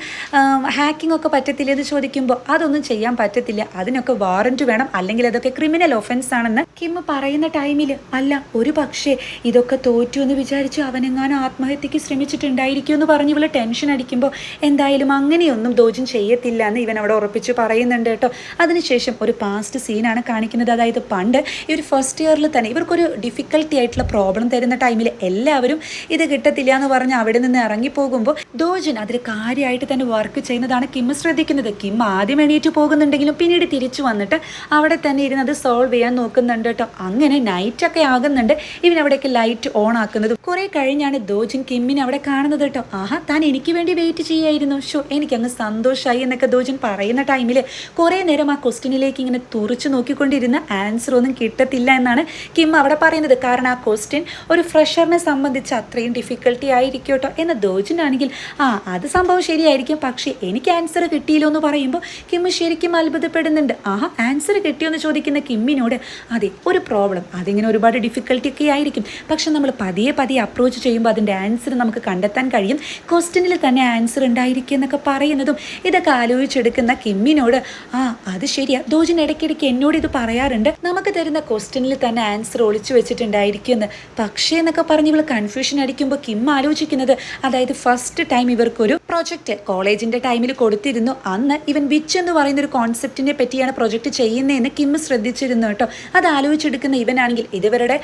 ഹാക്കിംഗ് ഒക്കെ പറ്റത്തില്ല എന്ന് ചോദിക്കുമ്പോൾ അതൊന്നും ചെയ്യാൻ പറ്റത്തില്ല. അതിനൊക്കെ വാറന്റ് വേണം. അല്ലെങ്കിൽ അതൊക്കെ ക്രിമിനൽ ഒഫൻസ് ആണെന്ന് കിം പറയുന്ന ടൈമിൽ അല്ല ഒരു പക്ഷേ ഇതൊക്കെ തോറ്റു എന്ന് വിചാരിച്ച് അവനെങ്ങാനും ആത്മഹത്യക്ക് ശ്രമിച്ചിട്ടുണ്ടായിരിക്കും എന്ന് പറഞ്ഞ് ഇവൾ ടെൻഷൻ അടിക്കുമ്പോൾ എന്തായാലും അങ്ങനെയൊന്നും ദോജൻ ചെയ്യത്തില്ല എന്ന് ഇവൻ അവിടെ ഉറപ്പിച്ച് പറയുന്നുണ്ട് കേട്ടോ. അതിനുശേഷം ഒരു പാസ്റ്റ് സീനാണ് കാണിക്കുന്നത്. അതായത് പണ്ട് ഈ ഒരു ഫസ്റ്റ് ഇയറിൽ തന്നെ ഇവർക്കൊരു ഡിഫിക്കൽട്ടി ആയിട്ടുള്ള പ്രോബ്ലം തരുന്ന ടൈമിൽ എല്ലാവരും ഇത് കിട്ടത്തില്ല എന്ന് പറഞ്ഞ് അവിടെ നിന്ന് ഇറങ്ങിപ്പോകുമ്പോൾ ദോജൻ അതിൽ കാര്യമായിട്ട് തന്നെ വർക്ക് ചെയ്യുന്നതാണ് കിം ശ്രദ്ധിക്കുന്നത്. കിം ആദ്യം എണീറ്റ് പോകുന്നുണ്ടെങ്കിലും പിന്നീട് തിരിച്ചു വന്നിട്ട് അവിടെ തന്നെ ഇരുന്ന് അത് സോൾവ് ചെയ്യാൻ നോക്കുന്നുണ്ട് കേട്ടോ. അങ്ങനെ നൈറ്റ് ഒക്കെ ആകുന്നുണ്ട്. ഇവൻ അവിടേക്ക് ലൈറ്റ് ഓൺ ആക്കുന്നത്. കുറെ കഴിഞ്ഞാണ് ദോജൻ കിമ്മിനെ അവിടെ കാണുന്നത് കേട്ടോ. ആഹാ താൻ എനിക്ക് വേണ്ടി വെയിറ്റ് ചെയ്യായിരുന്നു. ഷോ എനിക്ക് അങ്ങ് സന്തോഷമായി എന്നൊക്കെ ദോജൻ പറയുന്ന ടൈമിൽ കുറേ നേരം ആ ക്വസ്റ്റിനിലേക്ക് ഇങ്ങനെ തുറച്ചു നോക്കിക്കൊണ്ടിരുന്ന ആൻസർ ഒന്നും കിട്ടത്തില്ല എന്നാണ് കിം അവിടെ പറയുന്നത്. കാരണം ആ ക്വസ്റ്റ്യൻ ഒരു ഫ്രഷറിനെ സംബന്ധിച്ച് അത്രയും ഡിഫിക്കൽട്ടി ആയിരിക്കും കേട്ടോ. ദോജിൻ ആണെങ്കിൽ ആ അത് സംഭവം ശരിയായിരിക്കും. പക്ഷേ എനിക്ക് ആൻസർ കിട്ടിയില്ലോ എന്ന് പറയുമ്പോൾ കിം ശരിക്കും അത്ഭുതപ്പെടുന്നുണ്ട്. ആഹാ ആൻസർ കിട്ടിയോ എന്ന് ചോദിക്കുന്ന കിമ്മിനോട് അതെ ഒരു പ്രോബ്ലം അതിങ്ങനെ ഒരുപാട് ഡിഫിക്കൽട്ടി ഒക്കെ ആയിരിക്കും. പക്ഷെ നമ്മൾ പതിയെ പതിയെ അപ്രോച്ച് ചെയ്യുമ്പോൾ അതിന്റെ ആൻസർ നമുക്ക് കണ്ടെത്താൻ കഴിയും. ക്വസ്റ്റ്യനിൽ തന്നെ ആൻസർ ഉണ്ടായിരിക്കും എന്നൊക്കെ പറയുന്നതും ഇതൊക്കെ ആലോചിച്ചെടുക്കുന്ന കിമ്മിനോട് ആ അത് ശരിയാ. ദോജിൻ ഇടയ്ക്കിടയ്ക്ക് എന്നോട് ഇത് പറയാറുണ്ട്. നമുക്ക് തരുന്ന ക്വസ്റ്റ്യനിൽ തന്നെ ആൻസർ ഒളിച്ചു വെച്ചിട്ടുണ്ടായിരിക്കും എന്ന്. പക്ഷേ എന്നൊക്കെ പറഞ്ഞ് ഇവൾ കൺഫ്യൂഷൻ അടിക്കുമ്പോൾ കിം ആലോചിക്കുന്നത് അതായത് ഫസ്റ്റ് ടൈം ഇവർക്കൊരു പ്രൊജക്റ്റ് കോളേജിന്റെ ടൈമിൽ കൊടുത്തിരുന്നു. അന്ന് ഇവൻ വിച്ച് എന്ന് പറയുന്ന ഒരു കോൺസെപ്റ്റിനെ പറ്റിയാണ് പ്രൊജക്റ്റ് ചെയ്യുന്നതെന്ന് കിം ശ്രദ്ധിച്ചിരുന്നു കേട്ടോ. അത് ആലോചിച്ചെടുക്കുന്ന ഇവനാണെങ്കിൽ ഇതുവരുടെ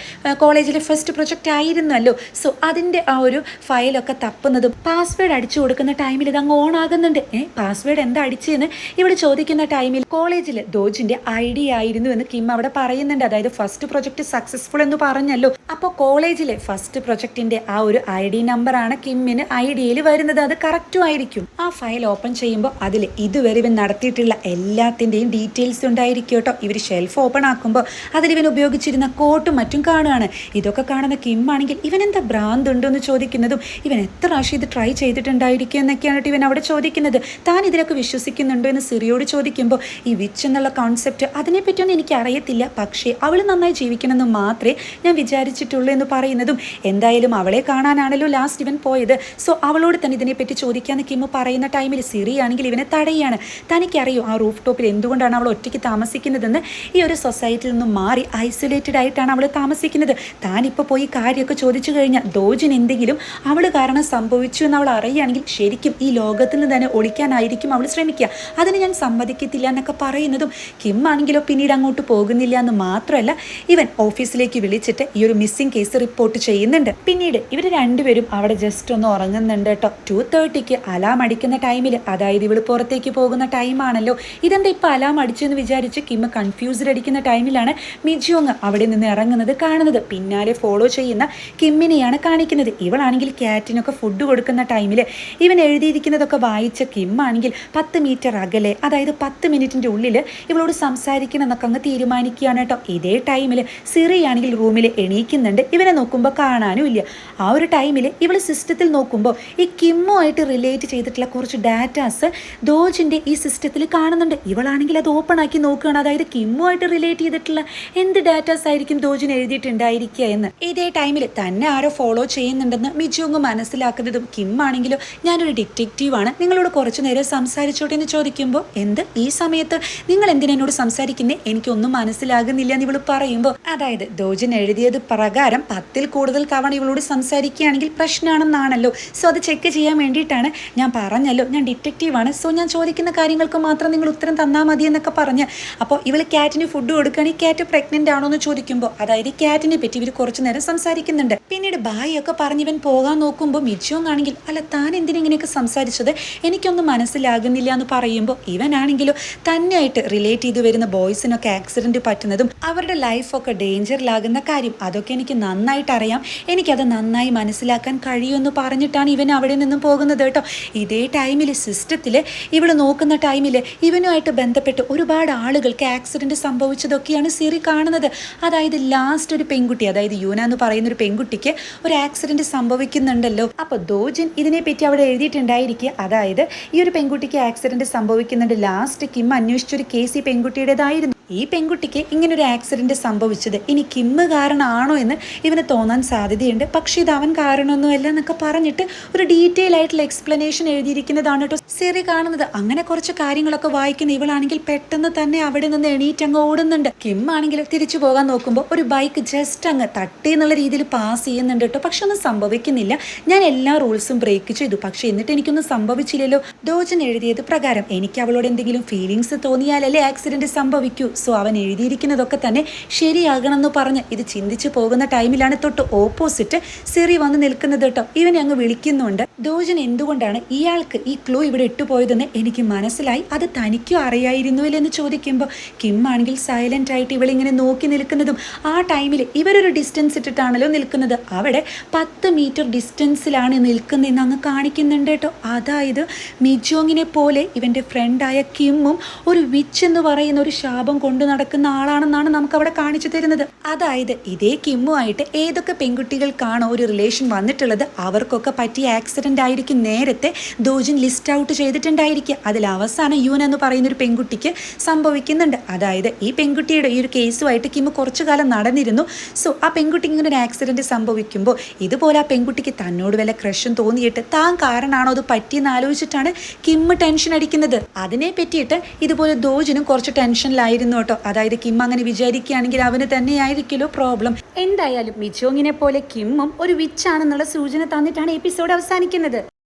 കോളേജിലെ ഫസ്റ്റ് പ്രൊജക്റ്റ് ആയിരുന്നല്ലോ. സോ അതിന്റെ ആ ഒരു ഫയലൊക്കെ തപ്പുന്നതും പാസ്വേഡ് അടിച്ചു കൊടുക്കുന്ന ടൈമിൽ ഇത് അങ്ങ് ഓൺ ആകുന്നുണ്ട്. ഏ പാസ്വേഡ് എന്താ അടിച്ചതെന്ന് ഇവിടെ ചോദിക്കുന്ന ടൈമിൽ കോളേജിൽ ദോജിന്റെ ഐ ഡി ആയിരുന്നു എന്ന് കിം അവിടെ പറയുന്നുണ്ട്. അതായത് ഫസ്റ്റ് പ്രൊജക്റ്റ് സക്സസ്ഫുൾ എന്ന് പറഞ്ഞല്ലോ. അപ്പോൾ കോളേജിലെ ഫസ്റ്റ് പ്രൊജക്റ്റിന്റെ ആ ഒരു ഐ ഡി നമ്പറാണ് കിമ്മിന് ഐ ഡിയിൽ വരുന്നത്. അത് കറക്റ്റും ആയിരിക്കും. ആ ഫയൽ ഓപ്പൺ ചെയ്യുമ്പോൾ അതിൽ ഇതുവരെ ഇവൻ നടത്തിയിട്ടുള്ള എല്ലാത്തിന്റെയും ഡീറ്റെയിൽസ് ഉണ്ടായിരിക്കും. കേട്ടോ. ഇവർ ഷെൽഫ് ഓപ്പൺ ആക്കുമ്പോൾ അതിൽ ഇവൻ ഉപയോഗിച്ചിരുന്ന കോട്ടും മറ്റും കാണുകയാണ് ഇതൊക്കെ കാണുന്ന കിം ആണെങ്കിൽ ഇവൻ എന്താ ഭ്രാന്ത് എന്ന് ചോദിക്കുന്നതും ഇവൻ എത്ര പ്രാവശ്യം ഇത് ട്രൈ ചെയ്തിട്ടുണ്ടായിരിക്കും എന്നൊക്കെയാണ് ഇവൻ അവിടെ ചോദിക്കുന്നത്. താൻ ഇതിലൊക്കെ വിശ്വസിക്കുന്നുണ്ടോ എന്ന് സിറിയോട് ചോദിക്കുമ്പോൾ ഈ വിച്ച് എന്നുള്ള കോൺസെപ്റ്റ് അതിനെപ്പറ്റിയൊന്നും എനിക്ക് അറിയത്തില്ല. പക്ഷേ അവൾ നന്നായി ജീവിക്കണമെന്ന് മാത്രമേ ഞാൻ വിചാരിച്ചിട്ടുള്ളൂ എന്ന് പറയുന്നതും എന്തായാലും അവളെ കാണാനാണല്ലോ ലാസ്റ്റ് ഇവൻ പോയത്. സോ അവളോട് തന്നെ ഇതിനെപ്പറ്റി ചോദിക്കാന്ന് കിമ്മ് പറയുന്ന ടൈമിൽ സിറിയാണെങ്കിൽ ഇവനെ തടയാണ് തനിക്കറിയോ ആ റൂഫ് ടോപ്പിൽ എന്തുകൊണ്ടാണ് അവൾ ഒറ്റയ്ക്ക് താമസിക്കുന്നതെന്ന് ഈ ഒരു സൊസൈറ്റിയിൽ നിന്നും മാറി ഐസൊലേറ്റഡ് ആയിട്ടാണ് അവൾ താമസിക്കുന്നത്. താനിപ്പോൾ പോയി കാര്യമൊക്കെ ചോദിച്ചു കഴിഞ്ഞാൽ ദോജിന് എന്തെങ്കിലും അവൾ കാരണം സംഭവിച്ചു എന്ന് അവൾ അറിയുകയാണെങ്കിൽ ശരിക്കും ഈ ലോകത്തിൽ നിന്ന് തന്നെ ഒളിക്കാനായിരിക്കും അവൾ ശ്രമിക്കുക. അതിന് ഞാൻ സമ്മതിക്കത്തില്ല എന്നൊക്കെ പറയുന്നതും കിം ആണെങ്കിലോ പിന്നീട് അങ്ങോട്ട് പോകുന്നില്ല എന്ന് മാത്രമല്ല ഇവൻ ഓഫീസിലേക്ക് വിളിച്ചിട്ട് ഈ ഒരു മിസ്സിംഗ് കേസ് റിപ്പോർട്ട് ചെയ്യുന്നുണ്ട്. പിന്നീട് ഇവർ രണ്ടുപേരും അവിടെ ജസ്റ്റ് ഒന്ന് ഉറങ്ങുന്നുണ്ട് കേട്ടോ. ടു തേർട്ടിക്ക് അലാം അടിക്കുന്ന ടൈമിൽ അതായത് ഇവൾ പുറത്തേക്ക് പോകുന്ന ടൈമാണല്ലോ ഇതെന്താ ഇപ്പം അലാം അടിച്ചെന്ന് വിചാരിച്ച് കിം കൺഫ്യൂസ്ഡ് അടിക്കുന്ന ടൈമിലാണ് മിജിയോങ് അവിടെ നിന്ന് ഇറങ്ങുന്നത് കാണുന്നത്. പിന്നാലെ ഫോളോ ചെയ്യുന്ന കിമ്മിനെയാണ് കാണിക്കുന്നത്. ഇവളാണെങ്കിൽ ക്യാറ്റിനൊക്കെ ഫുഡ് കൊടുക്കുന്ന ടൈമിൽ ഇവൻ എഴുതിയിരിക്കുന്നതൊക്കെ വായിച്ച കിമ്മാണെങ്കിൽ പത്ത് മീറ്റർ അകലെ അതായത് പത്ത് മിനിറ്റിന്റെ ഉള്ളിൽ ഇവളോട് സംസാരിക്കണം എന്നൊക്കെ അങ്ങ് തീരുമാനിക്കുകയാണ് കേട്ടോ. ഇതേ ടൈമിൽ സിറിയാണെങ്കിൽ റൂമിൽ എണീക്കുന്നുണ്ട്. ഇവനെ നോക്കുമ്പോൾ കാണാനും ഇല്ല. ആ ഒരു ടൈമിൽ ഇവൾ സിസ്റ്റത്തിൽ നോക്കുമ്പോൾ ഈ കിമ്മുമായിട്ട് റിലേറ്റ് ചെയ്തിട്ടുള്ള കുറച്ച് ഡാറ്റാസ് ദോജിന്റെ ഈ സിസ്റ്റത്തിൽ കാണുന്നുണ്ട്. ഇവളാണെങ്കിൽ അത് ഓപ്പൺ ആക്കി നോക്കുകയാണ് അതായത് കിമ്മുമായിട്ട് റിലേറ്റ് ചെയ്തിട്ടുള്ള എന്ത് ഡാറ്റാസ് ആയിരിക്കും ദോജിന് എഴുതിയിട്ടുണ്ടായിരിക്കുക എന്ന്. ഇതേ ടൈമിൽ തന്നെ ആരോ ഫോളോ ചെയ്യുന്നുണ്ടെന്ന് മിജുങ് മനസ്സിലാക്കുന്നതും കിം ആണെങ്കിലോ ഞാനൊരു ഡിറ്റക്റ്റീവാണ് നിങ്ങളോട് കുറച്ചു നേരം സംസാരിച്ചോട്ടെ എന്ന് ചോദിക്കുമ്പോൾ എന്ത്? ഈ സമയത്ത് നിങ്ങൾ എന്തിനോട് സംസാരിക്കുന്നേ? എനിക്കൊന്നും മനസ്സിലാകുന്നില്ല എന്ന് ഇവൾ പറയുമ്പോൾ അതായത് ദോജിൻ എഴുതിയത് പ്രകാരം പത്തിൽ കൂടുതൽ തവണ ഇവളോട് സംസാരിക്കുകയാണെങ്കിൽ പ്രശ്നമാണെന്നാണല്ലോ സോ അത് ചെക്ക് ചെയ്യാൻ വേണ്ടിയിട്ടാണ് ഞാൻ പറഞ്ഞല്ലോ. ഞാൻ ഡിറ്റക്റ്റീവാണ് സോ ഞാൻ ചോദിക്കുന്ന കാര്യങ്ങൾക്ക് മാത്രം നിങ്ങൾ ഉത്തരം തന്നാൽ മതി എന്നൊക്കെ പറഞ്ഞ് അപ്പോൾ ഇവൾ ക്യാറ്റിന് ഫുഡ് കൊടുക്കുകയാണെങ്കിൽ ക്യാറ്റ് പ്രഗ്നന്റ് ആണോ എന്ന് ചോദിക്കുമ്പോൾ അതായത് ക്യാറ്റിനെ പറ്റി ഇവർ കുറച്ച് നേരം സംസാരിക്കുന്നുണ്ട്. പിന്നീട് ബായി ഒക്കെ പറഞ്ഞ് ഇവൻ പോകാൻ നോക്കുമ്പോൾ മിച്ചോങ് ആണെങ്കിൽ അല്ല താൻ എന്തിനെങ്ങനെയൊക്കെ സംസാരിച്ചത്? എനിക്കൊന്നും മനസ്സിലാകുന്നില്ല എന്ന് പറയുമ്പോൾ ഇവനാണെങ്കിലോ തന്നെയായിട്ട് റിലേറ്റ് ചെയ്ത് വരുന്ന ബോയ്സിനൊക്കെ ആക്സിഡന്റ് പറ്റുന്നതും അവരുടെ ലൈഫൊക്കെ ഡേഞ്ചറിലാകുന്ന കാര്യം അതൊക്കെ എനിക്ക് നന്നായിട്ട് അറിയാം. എനിക്കത് നന്നായി മനസ്സിലാക്കാൻ കഴിയുമെന്ന് പറഞ്ഞിട്ടാണ് ഇവൻ അവിടെ നിന്നും പോകുന്നത് കേട്ടോ. ഇതേ ടൈമിൽ സിസ്റ്റത്തിൽ ഇവൾ നോക്കുന്ന ടൈമിൽ ഇവനുമായിട്ട് ബന്ധപ്പെട്ട് ഒരുപാട് ആളുകൾക്ക് ആക്സിഡന്റ് സംഭവിച്ചതൊക്കെയാണ് സിറി കാണുന്നത്. അതായത് ലാസ്റ്റ് ഒരു പെൺകുട്ടി അതായത് യൂന എന്ന് പറയുന്ന ഒരു പെൺകുട്ടിക്ക് ഒരു ആക്സിഡന്റ് സംഭവിക്കുന്നുണ്ടല്ലോ. അപ്പോൾ ദോജൻ ഇതിനെപ്പറ്റി അവിടെ എഴുതിയിട്ടുണ്ടായിരിക്കുക അതായത് ഈ ഒരു പെൺകുട്ടിക്ക് ആക്സിഡന്റ് സംഭവിക്കുന്നുണ്ട്. ലാസ്റ്റ് കിം അന്വേഷിച്ചൊരു കേസ് ഈ പെൺകുട്ടിയുടേതായിരുന്നു. ഈ പെൺകുട്ടിക്ക് ഇങ്ങനൊരു ആക്സിഡന്റ് സംഭവിച്ചത് ഇനി കിമ്മ് കാരണമാണോ എന്ന് ഇവന് തോന്നാൻ സാധ്യതയുണ്ട്. പക്ഷേ ഇത് അവൻ കാരണമൊന്നുമല്ല എന്നൊക്കെ പറഞ്ഞിട്ട് ഒരു ഡീറ്റെയിൽ ആയിട്ടുള്ള എക്സ്പ്ലനേഷൻ എഴുതിയിരിക്കുന്നതാണ് കേട്ടോ സിറി കാണുന്നത്. അങ്ങനെ കുറച്ച് കാര്യങ്ങളൊക്കെ വായിക്കുന്ന ഇവളാണെങ്കിൽ പെട്ടെന്ന് തന്നെ അവിടെ നിന്ന് എണീറ്റ് അങ്ങ് ഓടുന്നുണ്ട്. കിം ആണെങ്കിൽ തിരിച്ചു പോകാൻ നോക്കുമ്പോൾ ഒരു ബൈക്ക് ജസ്റ്റ് അങ്ങ് തട്ടി എന്നുള്ള രീതിയിൽ പാസ് ചെയ്യുന്നുണ്ട് കേട്ടോ. പക്ഷെ ഒന്നും സംഭവിക്കുന്നില്ല. ഞാൻ എല്ലാ റൂൾസും ബ്രേക്ക് ചെയ്തു. പക്ഷെ എന്നിട്ട് എനിക്കൊന്നും സംഭവിച്ചില്ലല്ലോ. ഡോജൻ എഴുതിയത് പ്രകാരം എനിക്ക് അവളോട് എന്തെങ്കിലും ഫീലിങ്സ് തോന്നിയാലല്ലേ ആക്സിഡന്റ് സംഭവിക്കൂ? സോ അവൻ എഴുതിയിരിക്കുന്നതൊക്കെ തന്നെ ശരിയാകണം എന്ന് പറഞ്ഞ് ഇത് ചിന്തിച്ചു പോകുന്ന ടൈമിലാണ് തൊട്ട് ഓപ്പോസിറ്റ് സിറി വന്ന് നിൽക്കുന്നത് കേട്ടോ. ഇവനെ അങ്ങ് വിളിക്കുന്നുണ്ട്. ദോജൻ എന്തുകൊണ്ടാണ് ഇയാൾക്ക് ഈ ക്ലൂ ഇവിടെ ഇട്ടുപോയതെന്ന് എനിക്ക് മനസ്സിലായി. അത് തനിക്കും അറിയായിരുന്നുവല്ലോ എന്ന് ചോദിക്കുമ്പോൾ കിം ആണെങ്കിൽ സൈലന്റ് ആയിട്ട് ഇവളിങ്ങനെ നോക്കി നിൽക്കുന്നതും ആ ടൈമിൽ ഇവരൊരു ഡിസ്റ്റൻസ് ഇട്ടിട്ടാണല്ലോ നിൽക്കുന്നത്. അവിടെ പത്ത് മീറ്റർ ഡിസ്റ്റൻസിലാണ് നിൽക്കുന്നതെന്ന് അങ്ങ് കാണിക്കുന്നുണ്ട് കേട്ടോ. അതായത് മിജോങ്ങിനെ പോലെ ഇവന്റെ ഫ്രണ്ടായ കിമ്മും ഒരു വിച്ച് എന്ന് പറയുന്ന ഒരു ശാപം കൊണ്ടു നടക്കുന്ന ആളാണെന്നാണ് നമുക്ക് അവിടെ കാണിച്ചു തരുന്നത്. അതായത് ഇതേ കിമ്മുമായിട്ട് ഏതൊക്കെ പെൺകുട്ടികൾക്കാണോ ഒരു റിലേഷൻ വന്നിട്ടുള്ളത് അവർക്കൊക്കെ പറ്റിയ ആക്സിഡന്റ് ആയിരിക്കും നേരത്തെ ദോജിൻ ലിസ്റ്റ് ഔട്ട് ചെയ്തിട്ടുണ്ടായിരിക്കുക. അതിൽ അവസാനം യൂൻ എന്ന് പറയുന്ന ഒരു പെൺകുട്ടിക്ക് സംഭവിക്കുന്നുണ്ട്. അതായത് ഈ പെൺകുട്ടിയുടെ ഈ ഒരു കേസുമായിട്ട് കിമ്മ് കുറച്ചു കാലം നടന്നിരുന്നു. സോ ആ പെൺകുട്ടിക്ക് ഇങ്ങനെ ഒരു ആക്സിഡന്റ് സംഭവിക്കുമ്പോൾ ഇതുപോലെ ആ പെൺകുട്ടിക്ക് തന്നോട് വല്ല ക്രഷും തോന്നിയിട്ട് താൻ കാരണമാണോ അത് പറ്റിയെന്ന് ആലോചിച്ചിട്ടാണ് കിമ്മ് ടെൻഷൻ അടിക്കുന്നത്. അതിനെ പറ്റിയിട്ട് ഇതുപോലെ ദോജിനും കുറച്ച് ടെൻഷനിലായിരുന്നു കേട്ടോ. അതായത് കിം അങ്ങനെ വിചാരിക്കുകയാണെങ്കിൽ അവന് തന്നെയായിരിക്കുമല്ലോ പ്രോബ്ലം എന്തായാലും മിച്ചോങ്ങിനെ പോലെ കിമ്മും ഒരു വിച്ചാണെന്നുള്ള സൂചന തന്നിട്ടാണ് എപ്പിസോഡ് അവസാനിക്കുന്നത്.